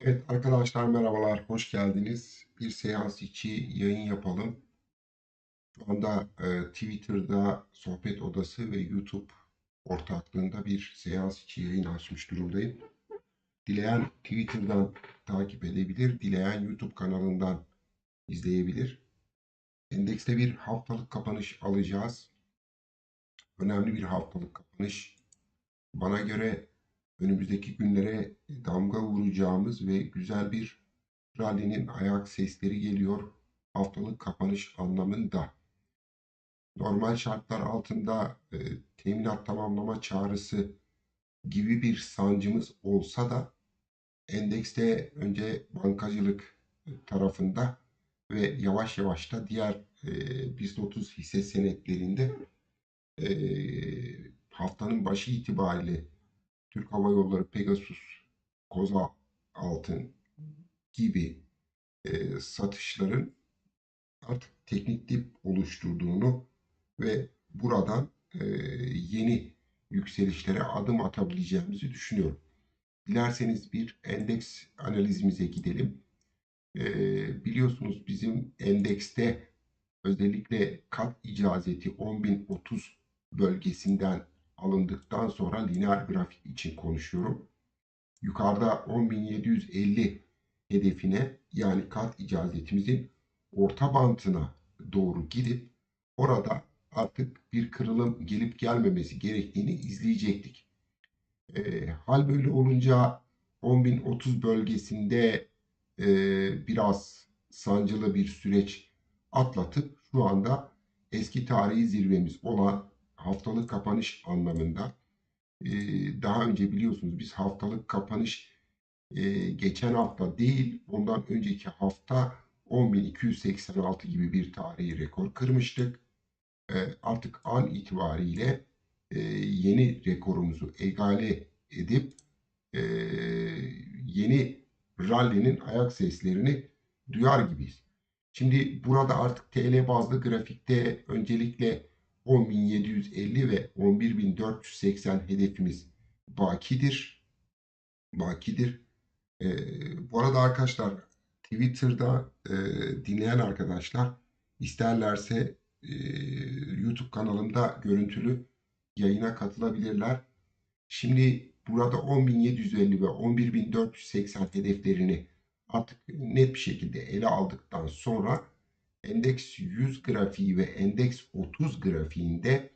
Evet arkadaşlar merhabalar, hoş geldiniz. Bir seans içi yayın yapalım. Şu anda e, Twitter'da Sohbet Odası ve YouTube ortaklığında bir seans içi yayın açmış durumdayım. Dileyen Twitter'dan takip edebilir, dileyen YouTube kanalından izleyebilir. Endekste bir haftalık kapanış alacağız. Önemli bir haftalık kapanış. Bana göre önümüzdeki günlere damga vuracağımız ve güzel bir rally'nin ayak sesleri geliyor haftalık kapanış anlamında. Normal şartlar altında e, teminat tamamlama çağrısı gibi bir sancımız olsa da endekste önce bankacılık tarafında ve yavaş yavaş da diğer e, BIST 30 hisse senetlerinde e, haftanın başı itibariyle Türk Hava Yolları, Pegasus, Koza Altın gibi e, satışların artık teknik dip oluşturduğunu ve buradan e, yeni yükselişlere adım atabileceğimizi düşünüyorum. Dilerseniz bir endeks analizimize gidelim. E, biliyorsunuz bizim endekste özellikle kat icazeti 10.030 bölgesinden alındıktan sonra lineer grafik için konuşuyorum. Yukarıda 10.750 hedefine yani kat icazetimizin orta bantına doğru gidip orada artık bir kırılım gelip gelmemesi gerektiğini izleyecektik. E, hal böyle olunca 10.030 bölgesinde e, biraz sancılı bir süreç atlatıp şu anda eski tarihi zirvemiz olan haftalık kapanış anlamında e, daha önce biliyorsunuz biz haftalık kapanış e, geçen hafta değil ondan önceki hafta 10.286 gibi bir tarihi rekor kırmıştık. E, artık an itibariyle e, yeni rekorumuzu egale edip e, yeni rally'nin ayak seslerini duyar gibiyiz. Şimdi burada artık TL bazlı grafikte öncelikle 10.750 ve 11.480 hedefimiz bakidir. Bakidir. E, bu arada arkadaşlar Twitter'da e, dinleyen arkadaşlar isterlerse e, YouTube kanalımda görüntülü yayına katılabilirler. Şimdi burada 10.750 ve 11.480 hedeflerini artık net bir şekilde ele aldıktan sonra endeks 100 grafiği ve endeks 30 grafiğinde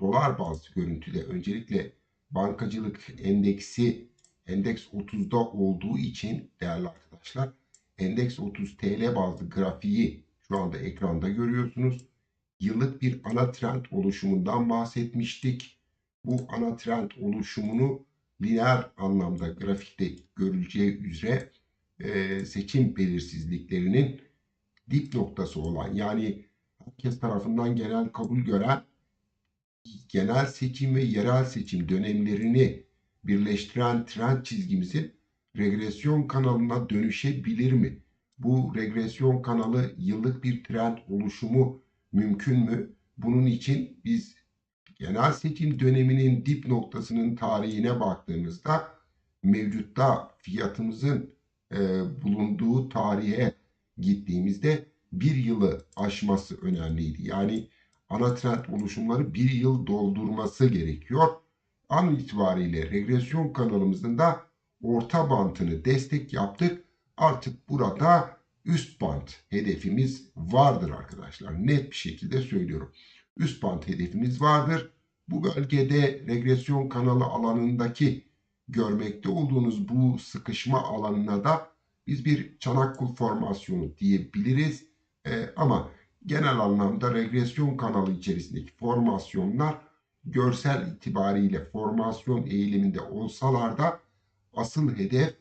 dolar bazlı görüntüde öncelikle bankacılık endeksi endeks 30'da olduğu için değerli arkadaşlar endeks 30 TL bazlı grafiği şu anda ekranda görüyorsunuz. Yıllık bir ana trend oluşumundan bahsetmiştik. Bu ana trend oluşumunu lineer anlamda grafikte görüleceği üzere e, seçim belirsizliklerinin dip noktası olan yani herkes tarafından genel kabul gören genel seçim ve yerel seçim dönemlerini birleştiren trend çizgimizin regresyon kanalına dönüşebilir mi? Bu regresyon kanalı yıllık bir trend oluşumu mümkün mü? Bunun için biz genel seçim döneminin dip noktasının tarihine baktığımızda mevcutta fiyatımızın e, bulunduğu tarihe gittiğimizde bir yılı aşması önemliydi. Yani ana trend oluşumları bir yıl doldurması gerekiyor. An itibariyle regresyon kanalımızın da orta bantını destek yaptık. Artık burada üst bant hedefimiz vardır arkadaşlar. Net bir şekilde söylüyorum. Üst bant hedefimiz vardır. Bu bölgede regresyon kanalı alanındaki görmekte olduğunuz bu sıkışma alanına da biz bir çanakkul formasyonu diyebiliriz. E, ama genel anlamda regresyon kanalı içerisindeki formasyonlar görsel itibariyle formasyon eğiliminde olsalar da asıl hedef,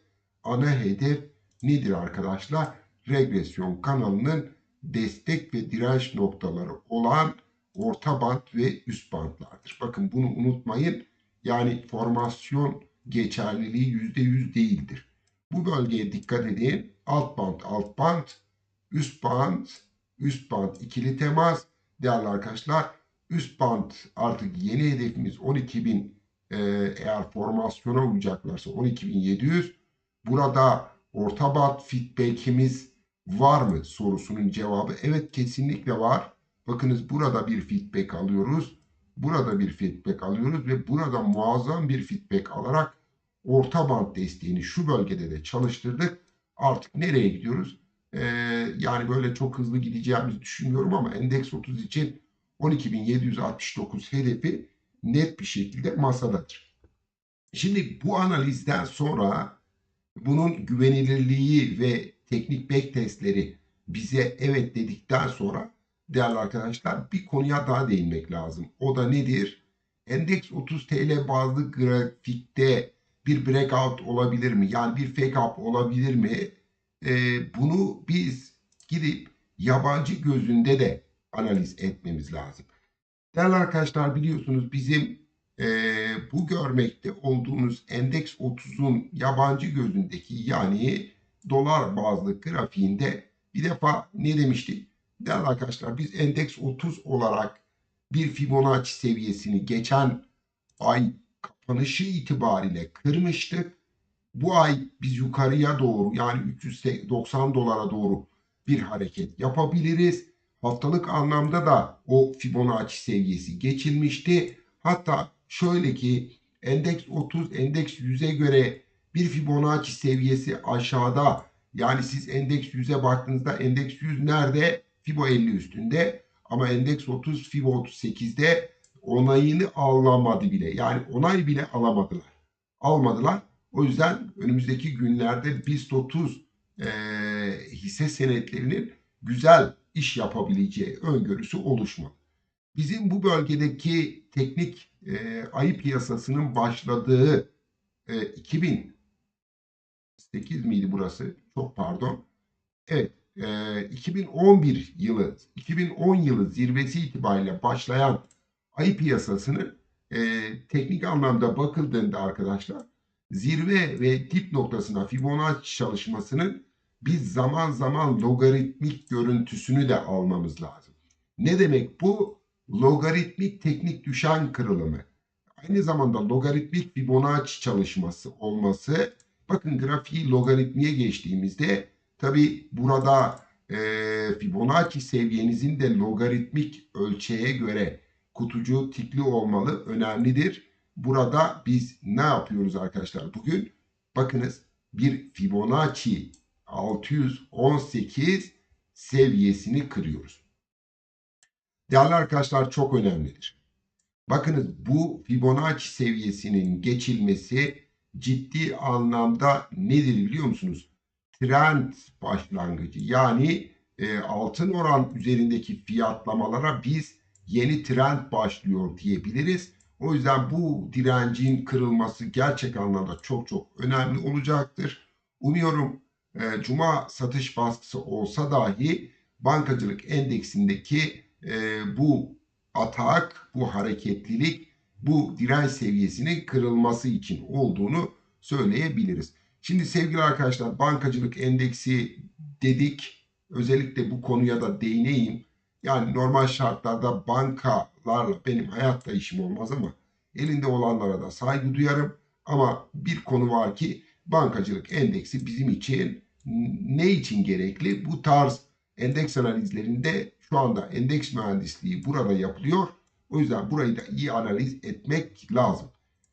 ana hedef nedir arkadaşlar? Regresyon kanalının destek ve direnç noktaları olan orta band ve üst bandlardır. Bakın bunu unutmayın. Yani formasyon geçerliliği %100 değildir. Bu bölgeye dikkat edin. Alt band, alt band, üst band, üst band ikili temas. Değerli arkadaşlar üst band artık yeni hedefimiz 12.000 e, eğer formasyona uyacaklarsa 12.700. Burada orta band feedback'imiz var mı sorusunun cevabı evet kesinlikle var. Bakınız burada bir feedback alıyoruz. Burada bir feedback alıyoruz ve burada muazzam bir feedback alarak orta band desteğini şu bölgede de çalıştırdık. Artık nereye gidiyoruz? Ee, yani böyle çok hızlı gideceğimizi düşünmüyorum ama endeks 30 için 12.769 hedefi net bir şekilde masadadır. Şimdi bu analizden sonra bunun güvenilirliği ve teknik back testleri bize evet dedikten sonra değerli arkadaşlar bir konuya daha değinmek lazım. O da nedir? Endeks 30 TL bazlı grafikte bir breakout olabilir mi? Yani bir fake up olabilir mi? Ee, bunu biz gidip yabancı gözünde de analiz etmemiz lazım. Değerli arkadaşlar biliyorsunuz bizim e, bu görmekte olduğunuz endeks 30'un yabancı gözündeki yani dolar bazlı grafiğinde bir defa ne demiştik? Değerli arkadaşlar biz endeks 30 olarak bir Fibonacci seviyesini geçen ay kapanışı itibariyle kırmıştık. Bu ay biz yukarıya doğru yani 390 dolara doğru bir hareket yapabiliriz. Haftalık anlamda da o Fibonacci seviyesi geçilmişti. Hatta şöyle ki endeks 30 endeks 100'e göre bir Fibonacci seviyesi aşağıda yani siz endeks 100'e baktığınızda endeks 100 nerede? Fibo 50 üstünde ama endeks 30 Fibo 38'de onayını alamadı bile. Yani onay bile alamadılar. Almadılar. O yüzden önümüzdeki günlerde BIST 30 e, hisse senetlerinin güzel iş yapabileceği öngörüsü oluşmalı. Bizim bu bölgedeki teknik e, ayı piyasasının başladığı e, 2008 miydi burası? Çok pardon. Evet, e, 2011 yılı, 2010 yılı zirvesi itibariyle başlayan ayı piyasasının e, teknik anlamda bakıldığında arkadaşlar zirve ve dip noktasına Fibonacci çalışmasının biz zaman zaman logaritmik görüntüsünü de almamız lazım. Ne demek bu? Logaritmik teknik düşen kırılımı. Aynı zamanda logaritmik Fibonacci çalışması olması. Bakın grafiği logaritmiye geçtiğimizde tabi burada e, Fibonacci seviyenizin de logaritmik ölçeğe göre kutucu tikli olmalı önemlidir. Burada biz ne yapıyoruz arkadaşlar bugün? Bakınız bir Fibonacci 618 seviyesini kırıyoruz. Değerli arkadaşlar çok önemlidir. Bakınız bu Fibonacci seviyesinin geçilmesi ciddi anlamda nedir biliyor musunuz? Trend başlangıcı yani e, altın oran üzerindeki fiyatlamalara biz yeni trend başlıyor diyebiliriz. O yüzden bu direncin kırılması gerçek anlamda çok çok önemli olacaktır. Umuyorum e, cuma satış baskısı olsa dahi bankacılık endeksindeki e, bu atak, bu hareketlilik, bu direnç seviyesinin kırılması için olduğunu söyleyebiliriz. Şimdi sevgili arkadaşlar bankacılık endeksi dedik. Özellikle bu konuya da değineyim. Yani normal şartlarda bankalarla benim hayatta işim olmaz ama elinde olanlara da saygı duyarım. Ama bir konu var ki bankacılık endeksi bizim için ne için gerekli? Bu tarz endeks analizlerinde şu anda endeks mühendisliği burada yapılıyor. O yüzden burayı da iyi analiz etmek lazım.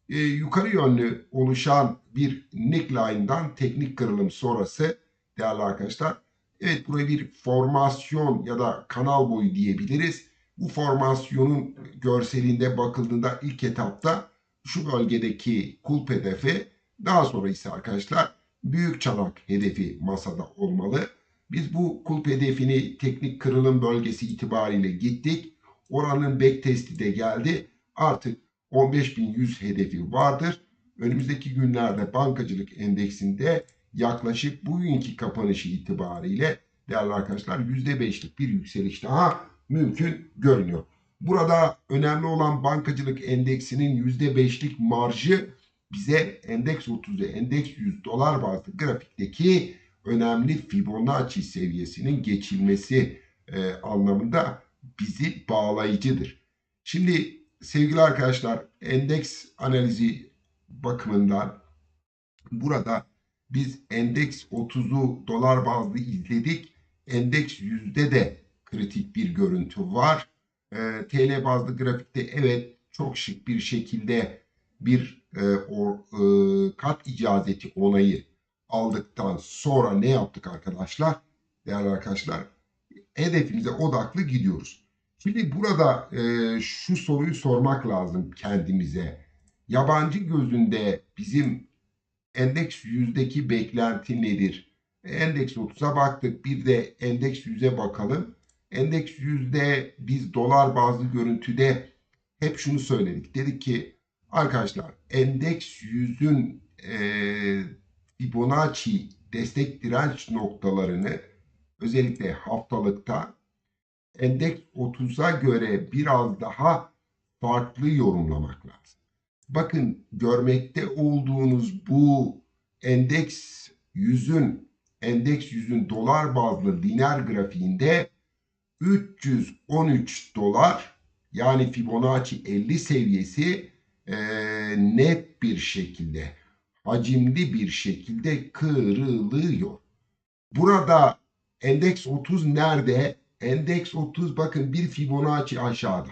Ee, yukarı yönlü oluşan bir neckline'dan teknik kırılım sonrası değerli arkadaşlar. Evet buraya bir formasyon ya da kanal boyu diyebiliriz. Bu formasyonun görselinde bakıldığında ilk etapta şu bölgedeki kulp hedefi daha sonra ise arkadaşlar büyük çanak hedefi masada olmalı. Biz bu kulp hedefini teknik kırılım bölgesi itibariyle gittik. Oranın back testi de geldi. Artık 15.100 hedefi vardır. Önümüzdeki günlerde bankacılık endeksinde yaklaşık bugünkü kapanışı itibariyle değerli arkadaşlar %5'lik bir yükseliş daha mümkün görünüyor. Burada önemli olan bankacılık endeksinin %5'lik marjı bize endeks 30'u endeks 100 dolar bazlı grafikteki önemli Fibonacci seviyesinin geçilmesi e, anlamında bizi bağlayıcıdır. Şimdi sevgili arkadaşlar endeks analizi bakımından burada biz endeks 30'u dolar bazlı izledik. Endeks yüzde de kritik bir görüntü var. Ee, TL bazlı grafikte evet çok şık bir şekilde bir e, o, e, kat icazeti onayı aldıktan sonra ne yaptık arkadaşlar? Değerli arkadaşlar hedefimize odaklı gidiyoruz. Şimdi burada e, şu soruyu sormak lazım kendimize. Yabancı gözünde bizim endeks yüzdeki beklenti nedir? Endeks 30'a baktık. Bir de endeks 100'e bakalım. Endeks yüzde biz dolar bazlı görüntüde hep şunu söyledik. Dedik ki arkadaşlar endeks yüzün e, Fibonacci destek direnç noktalarını özellikle haftalıkta endeks 30'a göre biraz daha farklı yorumlamak lazım. Bakın görmekte olduğunuz bu endeks yüzün endeks yüzün dolar bazlı lineer grafiğinde 313 dolar yani Fibonacci 50 seviyesi e, net bir şekilde hacimli bir şekilde kırılıyor. Burada endeks 30 nerede? Endeks 30 bakın bir Fibonacci aşağıda.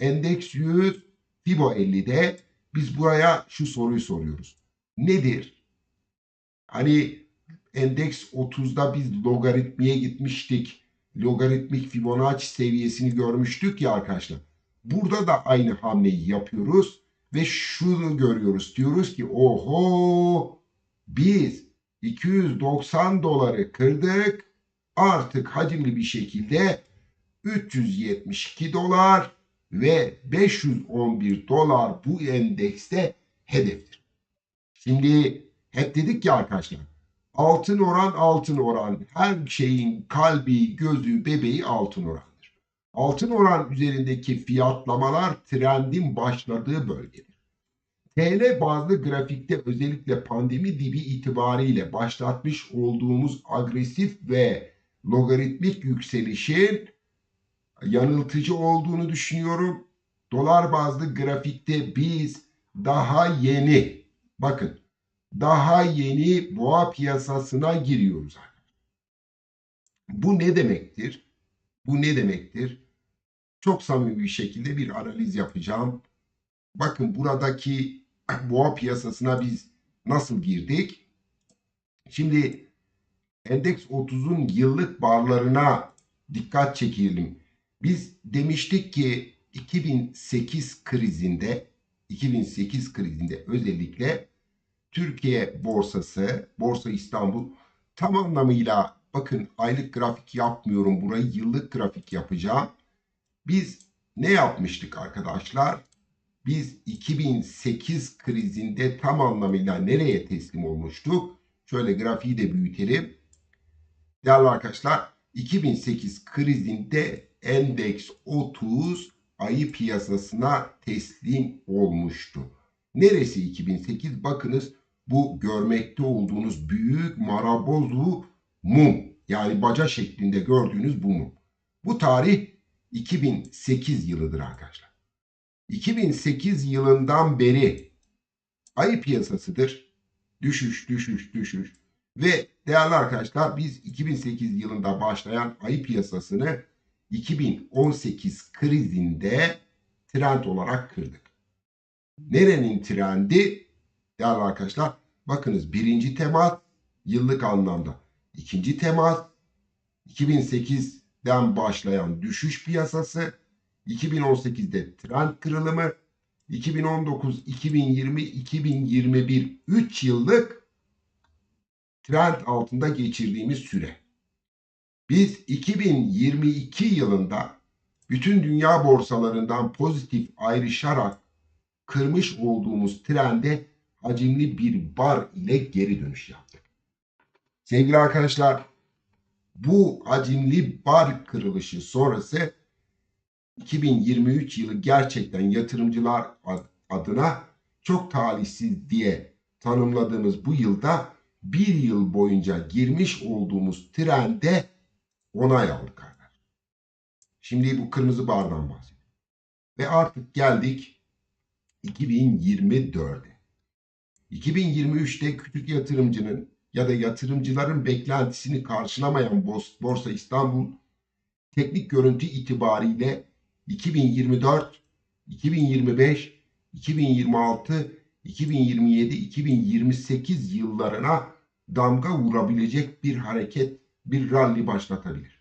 Endeks 100 Fibo 50'de biz buraya şu soruyu soruyoruz. Nedir? Hani endeks 30'da biz logaritmiye gitmiştik. Logaritmik Fibonacci seviyesini görmüştük ya arkadaşlar. Burada da aynı hamleyi yapıyoruz ve şunu görüyoruz. Diyoruz ki oho biz 290 doları kırdık. Artık hacimli bir şekilde 372 dolar ve 511 dolar bu endekste hedeftir. Şimdi hep dedik ki arkadaşlar altın oran altın oran her şeyin kalbi gözü bebeği altın orandır. Altın oran üzerindeki fiyatlamalar trendin başladığı bölgedir. TL bazlı grafikte özellikle pandemi dibi itibariyle başlatmış olduğumuz agresif ve logaritmik yükselişin yanıltıcı olduğunu düşünüyorum. Dolar bazlı grafikte biz daha yeni bakın daha yeni boğa piyasasına giriyoruz. Bu ne demektir? Bu ne demektir? Çok samimi bir şekilde bir analiz yapacağım. Bakın buradaki boğa piyasasına biz nasıl girdik? Şimdi endeks 30'un yıllık barlarına dikkat çekelim. Biz demiştik ki 2008 krizinde 2008 krizinde özellikle Türkiye borsası, Borsa İstanbul tam anlamıyla bakın aylık grafik yapmıyorum burayı yıllık grafik yapacağım. Biz ne yapmıştık arkadaşlar? Biz 2008 krizinde tam anlamıyla nereye teslim olmuştuk? Şöyle grafiği de büyütelim. Değerli arkadaşlar 2008 krizinde endeks 30 ayı piyasasına teslim olmuştu. Neresi 2008? Bakınız bu görmekte olduğunuz büyük marabozu mum yani baca şeklinde gördüğünüz bu mum. Bu tarih 2008 yılıdır arkadaşlar. 2008 yılından beri ayı piyasasıdır. Düşüş, düşüş, düşüş. Ve değerli arkadaşlar biz 2008 yılında başlayan ayı piyasasını 2018 krizinde trend olarak kırdık. Nerenin trendi? Değerli arkadaşlar bakınız birinci temas yıllık anlamda. ikinci temas 2008'den başlayan düşüş piyasası 2018'de trend kırılımı 2019, 2020, 2021 3 yıllık trend altında geçirdiğimiz süre. Biz 2022 yılında bütün dünya borsalarından pozitif ayrışarak kırmış olduğumuz trende hacimli bir bar ile geri dönüş yaptık. Sevgili arkadaşlar bu hacimli bar kırılışı sonrası 2023 yılı gerçekten yatırımcılar adına çok talihsiz diye tanımladığımız bu yılda bir yıl boyunca girmiş olduğumuz trende onay aldık arkadaşlar. Şimdi bu kırmızı bardan bahsediyorum. Ve artık geldik 2024'e. 2023'te küçük yatırımcının ya da yatırımcıların beklentisini karşılamayan Borsa İstanbul teknik görüntü itibariyle 2024, 2025, 2026, 2027, 2028 yıllarına damga vurabilecek bir hareket, bir rally başlatabilir.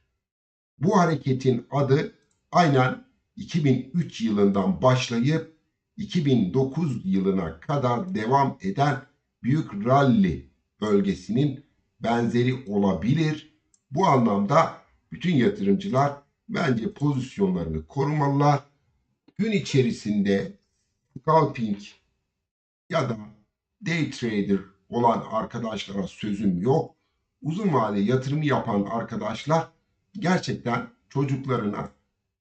Bu hareketin adı aynen 2003 yılından başlayıp 2009 yılına kadar devam eden büyük rally bölgesinin benzeri olabilir. Bu anlamda bütün yatırımcılar bence pozisyonlarını korumalılar. Gün içerisinde scalping ya da day trader olan arkadaşlara sözüm yok. Uzun vade yatırımı yapan arkadaşlar gerçekten çocuklarına,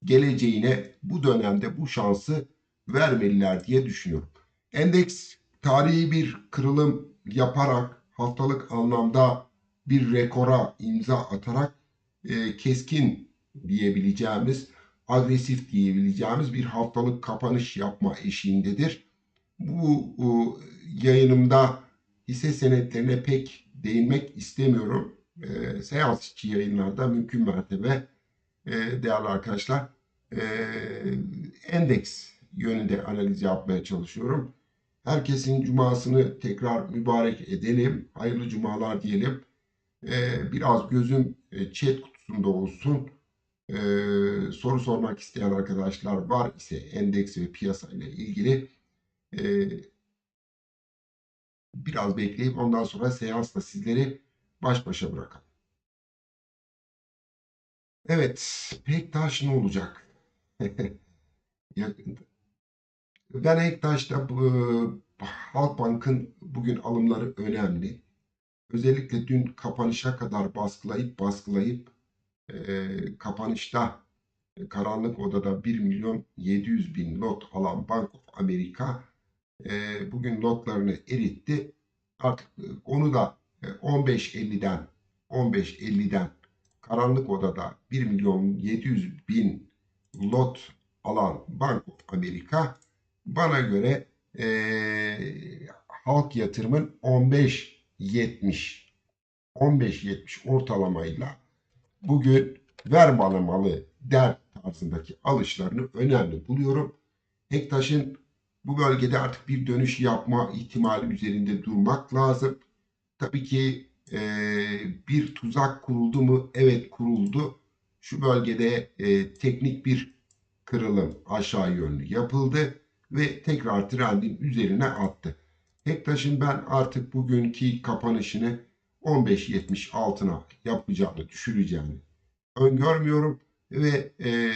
geleceğine bu dönemde bu şansı vermeliler diye düşünüyorum. Endeks tarihi bir kırılım yaparak haftalık anlamda bir rekora imza atarak e, keskin diyebileceğimiz, agresif diyebileceğimiz bir haftalık kapanış yapma eşiğindedir. Bu e, yayınımda hisse senetlerine pek değinmek istemiyorum. E, seans içi yayınlarda mümkün mertebe e, değerli arkadaşlar e, endeks yönünde analiz yapmaya çalışıyorum. Herkesin cumasını tekrar mübarek edelim. Hayırlı cumalar diyelim. Ee, biraz gözüm e, chat kutusunda olsun. Ee, soru sormak isteyen arkadaşlar var ise endeks ve piyasa ile ilgili e, biraz bekleyip ondan sonra seansla sizleri baş başa bırakalım. Evet, Pektaş ne olacak? Yakında. Ben Ektaş'ta bu, Halkbank'ın bugün alımları önemli. Özellikle dün kapanışa kadar baskılayıp baskılayıp e, kapanışta e, karanlık odada 1 milyon 700 bin lot alan Bank of America e, bugün lotlarını eritti. Artık e, onu da e, 15.50'den 15.50'den karanlık odada 1 milyon 700 bin lot alan Bank of America bana göre e, halk yatırımın 15-70 15-70 ortalamayla bugün ver bana malı der tarzındaki alışlarını önemli buluyorum. Hektaş'ın bu bölgede artık bir dönüş yapma ihtimali üzerinde durmak lazım. Tabii ki e, bir tuzak kuruldu mu? Evet kuruldu. Şu bölgede e, teknik bir kırılım aşağı yönlü yapıldı ve tekrar trendin üzerine attı. Hektaş'ın ben artık bugünkü kapanışını 15.70 altına yapacağını, düşüreceğini öngörmüyorum ve e,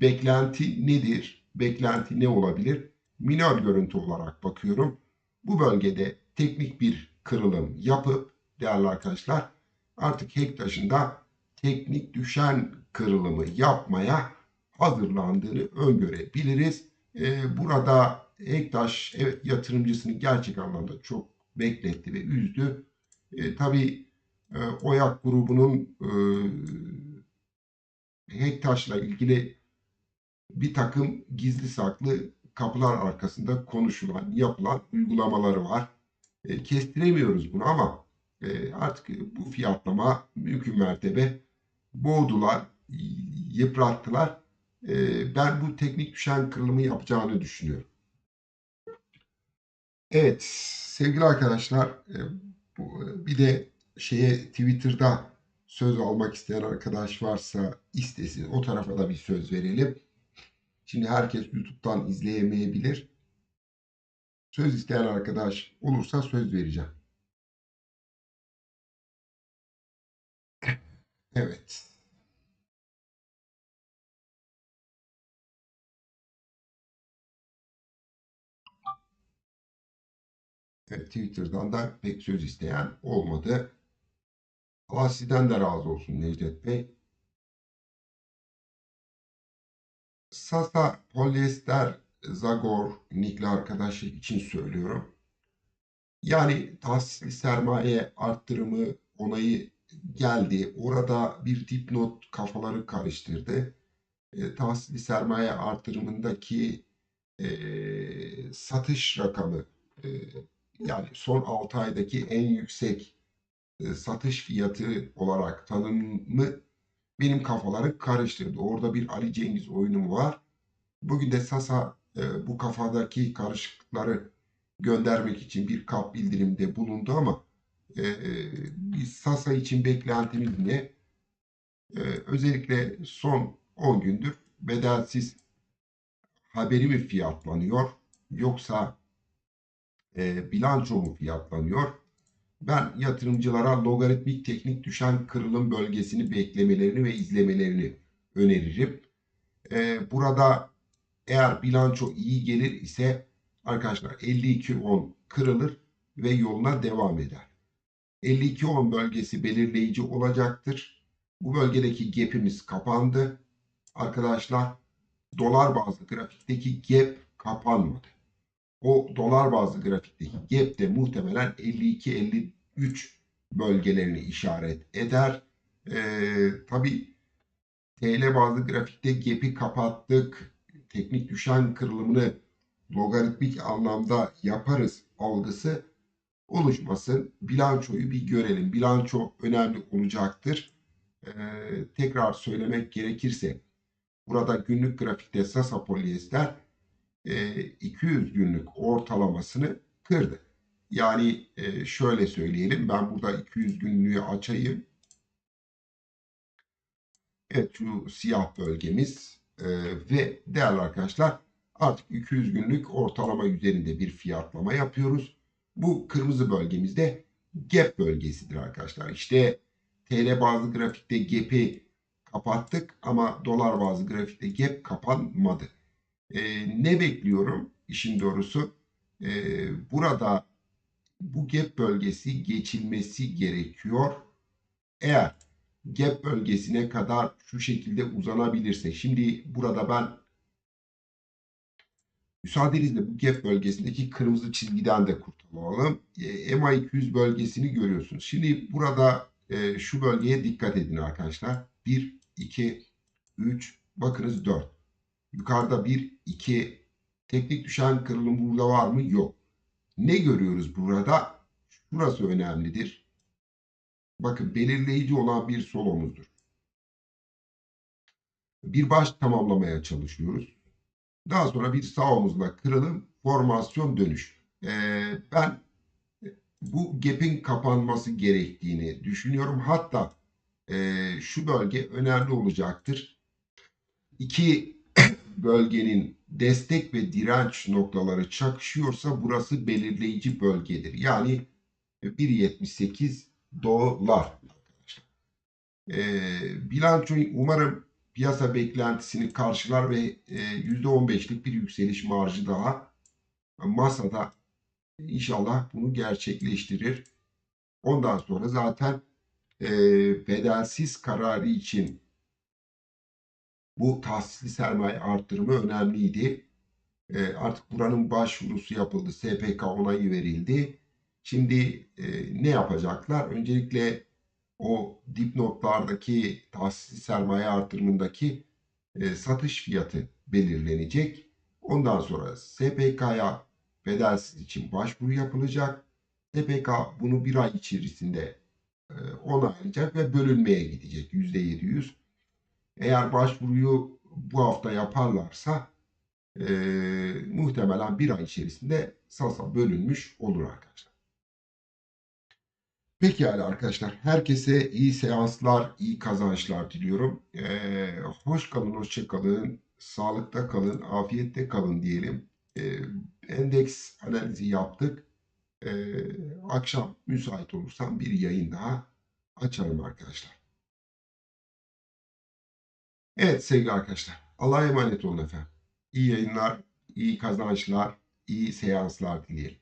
beklenti nedir? Beklenti ne olabilir? Minor görüntü olarak bakıyorum. Bu bölgede teknik bir kırılım yapıp değerli arkadaşlar artık Hektaş'ın da teknik düşen kırılımı yapmaya hazırlandığını öngörebiliriz. Ee, burada Ektaş evet yatırımcısını gerçek anlamda çok bekletti ve üzdü. E, tabii e, OYAK grubunun e, Hektaş'la ilgili bir takım gizli saklı kapılar arkasında konuşulan, yapılan uygulamaları var. E, kestiremiyoruz bunu ama e, artık bu fiyatlama mümkün mertebe boğdular, yıprattılar. E, ben bu teknik düşen kırılımı yapacağını düşünüyorum. Evet sevgili arkadaşlar e, bu, bir de şeye Twitter'da söz almak isteyen arkadaş varsa istesin. O tarafa da bir söz verelim. Şimdi herkes YouTube'dan izleyemeyebilir. Söz isteyen arkadaş olursa söz vereceğim. Evet. Evet, Twitter'dan da pek söz isteyen olmadı. Allah sizden de razı olsun Necdet Bey. Sasa polyester Zagor nikli arkadaşı için söylüyorum. Yani tahsisli sermaye arttırımı onayı geldi. Orada bir dipnot kafaları karıştırdı. E, tahsisli sermaye arttırımındaki e, satış rakamı e, yani son 6 aydaki en yüksek e, satış fiyatı olarak tanımı benim kafaları karıştırdı. Orada bir Ali Cengiz oyunu var. Bugün de Sasa e, bu kafadaki karışıklıkları göndermek için bir kap bildirimde bulundu ama e, biz Sasa için beklentimiz ne? E, özellikle son 10 gündür bedelsiz haberi mi fiyatlanıyor yoksa e, bilanço mu fiyatlanıyor? Ben yatırımcılara logaritmik teknik düşen kırılım bölgesini beklemelerini ve izlemelerini öneririm. E, burada eğer bilanço iyi gelir ise arkadaşlar 52.10 kırılır ve yoluna devam eder. 52.10 bölgesi belirleyici olacaktır. Bu bölgedeki gap'imiz kapandı. Arkadaşlar dolar bazlı grafikteki gap kapanmadı. O dolar bazlı grafikteki gap de muhtemelen 52-53 bölgelerini işaret eder. Ee, Tabi TL bazlı grafikte gap'i kapattık. Teknik düşen kırılımını logaritmik anlamda yaparız algısı oluşmasın. Bilançoyu bir görelim. Bilanço önemli olacaktır. Ee, tekrar söylemek gerekirse burada günlük grafikte Sasa polyester e, 200 günlük ortalamasını kırdı. Yani e, şöyle söyleyelim ben burada 200 günlüğü açayım. Evet şu siyah bölgemiz e, ve değerli arkadaşlar artık 200 günlük ortalama üzerinde bir fiyatlama yapıyoruz. Bu kırmızı bölgemizde gap bölgesidir arkadaşlar. İşte TL bazlı grafikte gap'i kapattık ama dolar bazlı grafikte gap kapanmadı. Ee, ne bekliyorum? İşin doğrusu ee, burada bu gap bölgesi geçilmesi gerekiyor. Eğer gap bölgesine kadar şu şekilde uzanabilirse. Şimdi burada ben müsaadenizle bu gap bölgesindeki kırmızı çizgiden de kurtulalım. E, MA200 bölgesini görüyorsunuz. Şimdi burada e, şu bölgeye dikkat edin arkadaşlar. 1, 2, 3, bakınız 4. Yukarıda 1, 2, teknik düşen kırılım burada var mı? Yok. Ne görüyoruz burada? Şurası önemlidir. Bakın belirleyici olan bir sol omuzdur. Bir baş tamamlamaya çalışıyoruz. Daha sonra bir sağ omuzla kırılım, formasyon dönüş. Ee, ben bu gap'in kapanması gerektiğini düşünüyorum. Hatta e, şu bölge önemli olacaktır. İki bölgenin destek ve direnç noktaları çakışıyorsa burası belirleyici bölgedir. Yani 1.78 dolar. E, bilançoyu umarım piyasa beklentisini karşılar ve e, %15'lik bir yükseliş marjı daha masada inşallah bunu gerçekleştirir. Ondan sonra zaten e, bedelsiz kararı için bu tahsisli sermaye arttırımı önemliydi. E, artık buranın başvurusu yapıldı. SPK onayı verildi. Şimdi e, ne yapacaklar? Öncelikle o dipnotlardaki tahsisli sermaye artırımındaki e, satış fiyatı belirlenecek. Ondan sonra SPK'ya bedelsiz için başvuru yapılacak. SPK bunu bir ay içerisinde e, onaylayacak ve bölünmeye gidecek %700. Eğer başvuruyu bu hafta yaparlarsa e, muhtemelen bir ay içerisinde SAS'a bölünmüş olur arkadaşlar. Pekala arkadaşlar. Herkese iyi seanslar, iyi kazançlar diliyorum. Ee, hoş kalın, hoşça kalın, sağlıkta kalın, afiyette kalın diyelim. Ee, endeks analizi yaptık. Ee, akşam müsait olursam bir yayın daha açarım arkadaşlar. Evet sevgili arkadaşlar. Allah'a emanet olun efendim. İyi yayınlar, iyi kazançlar, iyi seanslar dileyelim.